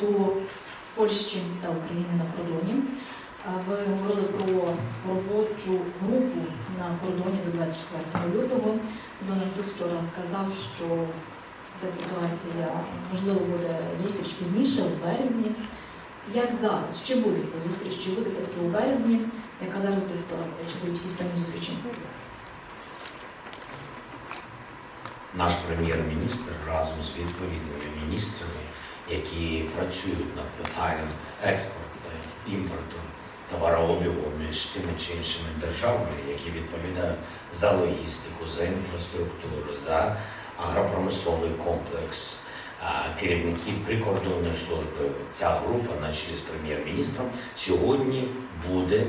до Польщі та України на кордоні. Ви говорили про робочу групу на кордоні до 24 лютого. Дональд Туск вчора сказав, що ця ситуація можливо буде зустріч пізніше, у березні. Як зараз? Чи буде ця зустріч? Чи буде все-таки у березні? Яка зараз буде ситуація? Чи будуть якісь певні зустрічі? Наш прем'єр-міністр разом з відповідними міністрами, які працюють над питанням експорту, імпорту, товарообігу між тими чи іншими державами, які відповідають за логістику, за інфраструктуру, за агропромисловий комплекс, керівники прикордонної служби. Ця група на чолі з прем'єр-міністром сьогодні буде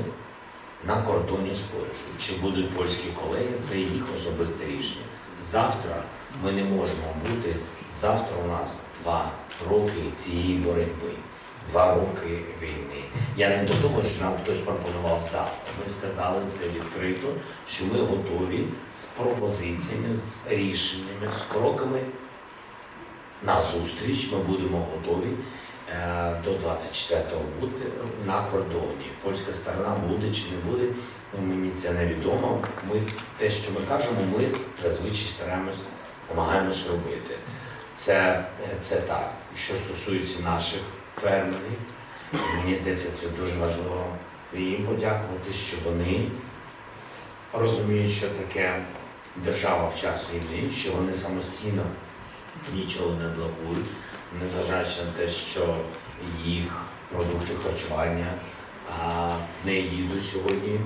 на кордоні з Польщею. Чи будуть польські колеги, це їх особисте рішення. Завтра ми не можемо бути. Завтра у нас два роки цієї боротьби, два роки війни. Я не до того, що нам хтось пропонував завтра. Ми сказали це відкрито, що ми готові з пропозиціями, з рішеннями, з кроками на зустріч. Ми будемо готові е, до 24-го бути на кордоні. Польська сторона буде чи не буде, ну, мені це невідомо. Ми те, що ми кажемо, ми зазвичай стараємось, намагаємось робити. Це, це так. Що стосується наших фермерів, мені здається, це дуже важливо їм подякувати, що вони розуміють, що таке держава в час війни, що вони самостійно нічого не блокують, незважаючи на те, що їх продукти харчування не їдуть сьогодні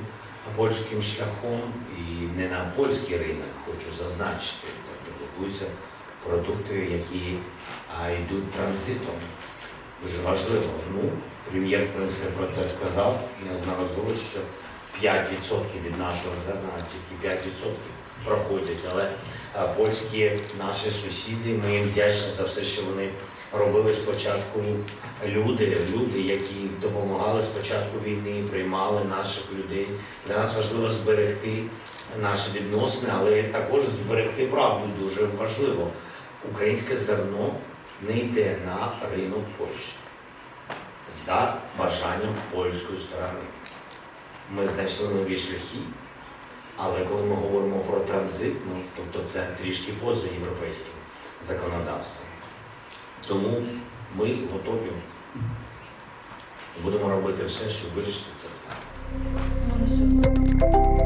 польським шляхом і не на польський ринок, хочу зазначити. Блокуються продукти, які а, йдуть транзитом. Дуже важливо. Ну, прем'єр, в принципі, про це сказав неодноразово, що 5% від нашого зерна, тільки 5% проходять. Але а, польські наші сусіди, ми їм вдячні за все, що вони робили спочатку. Люди, люди, які допомагали спочатку війни, приймали наших людей. Для нас важливо зберегти наші відносини, але також зберегти правду дуже важливо. Українське зерно не йде на ринок Польщі за бажанням польської сторони. Ми знайшли нові шляхи, але коли ми говоримо про транзит, ну, тобто це трішки поза європейським законодавством. Тому ми готові будемо робити все, щоб вирішити це питання.